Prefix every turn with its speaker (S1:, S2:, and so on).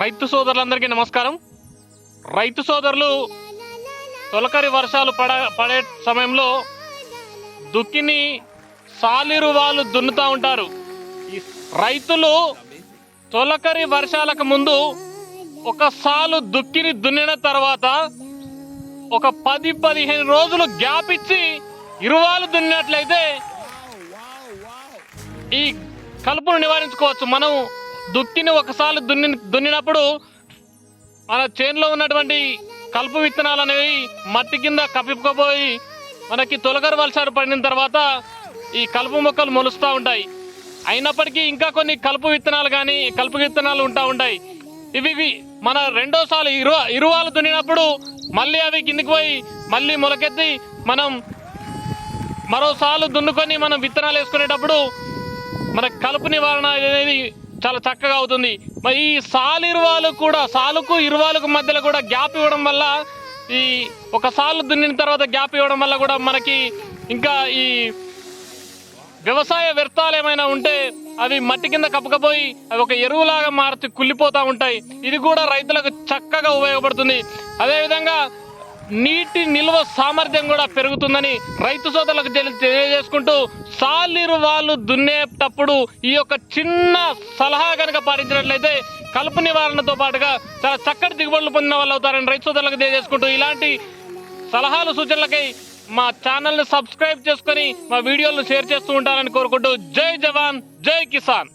S1: రైతు సోదరులందరికీ నమస్కారం. రైతు సోదరులు తొలకరి వర్షాలు పడ పడే సమయంలో దుక్కిని సాలిరు వాళ్ళు దున్నుతూ ఉంటారు. ఈ రైతులు తొలకరి వర్షాలకు ముందు ఒక సాలు దుక్కిని దున్నిన తర్వాత ఒక పది పదిహేను రోజులు గ్యాప్ ఇచ్చి ఇరువాలు దున్నినట్లయితే ఈ కలుపును నివారించుకోవచ్చు. మనం దుక్కిని ఒకసారి దున్ని దున్నినప్పుడు మన చేనులో ఉన్నటువంటి కలుపు విత్తనాలు అనేవి మట్టి కింద కప్పిపోయి మనకి తొలగరు వర్షాలు పడిన తర్వాత ఈ కలుపు మొక్కలు మొలుస్తూ ఉంటాయి. అయినప్పటికీ ఇంకా కొన్ని కలుపు విత్తనాలు కానీ కలుపు విత్తనాలు ఉంటా ఉంటాయి. ఇవి ఇవి మన రెండోసారి ఇరు ఇరువాలు దున్నినప్పుడు మళ్ళీ అవి కిందికి పోయి మళ్ళీ మొలకెత్తి మనం మరోసార్లు దున్నుకొని మనం విత్తనాలు వేసుకునేటప్పుడు మన కలుపు నివారణ అనేది చాలా చక్కగా అవుతుంది. మరి ఈ సాలు ఇరువాలు కూడా సాలుకు ఇరువాలకు మధ్యలో కూడా గ్యాప్ ఇవ్వడం వల్ల ఈ ఒక సాలు దున్నిన తర్వాత గ్యాప్ ఇవ్వడం వల్ల కూడా మనకి ఇంకా ఈ వ్యవసాయ వ్యర్థాలు ఏమైనా ఉంటే అవి మట్టి కింద కప్పకపోయి అవి ఒక ఎరువులాగా మారుతూ కుళ్ళిపోతూ ఉంటాయి. ఇది కూడా రైతులకు చక్కగా ఉపయోగపడుతుంది. అదేవిధంగా నీటి నిల్వ సామర్థ్యం కూడా పెరుగుతుందని రైతు సోదరులకు తెలియజేసుకుంటూ సాలిరు వాళ్ళు దున్నేటప్పుడు ఈ యొక్క చిన్న సలహా కనుక పాటించినట్లయితే కలుపు నివారణతో పాటుగా చాలా చక్కటి దిగుబడులు పొందిన వాళ్ళు అవుతారని రైతు సోదరులకు తెలియజేసుకుంటూ ఇలాంటి సలహాలు సూచనలకై మా ఛానల్ని సబ్స్క్రైబ్ చేసుకొని మా వీడియోలను షేర్ చేస్తూ ఉంటారని కోరుకుంటూ జై జవాన్ జై కిసాన్.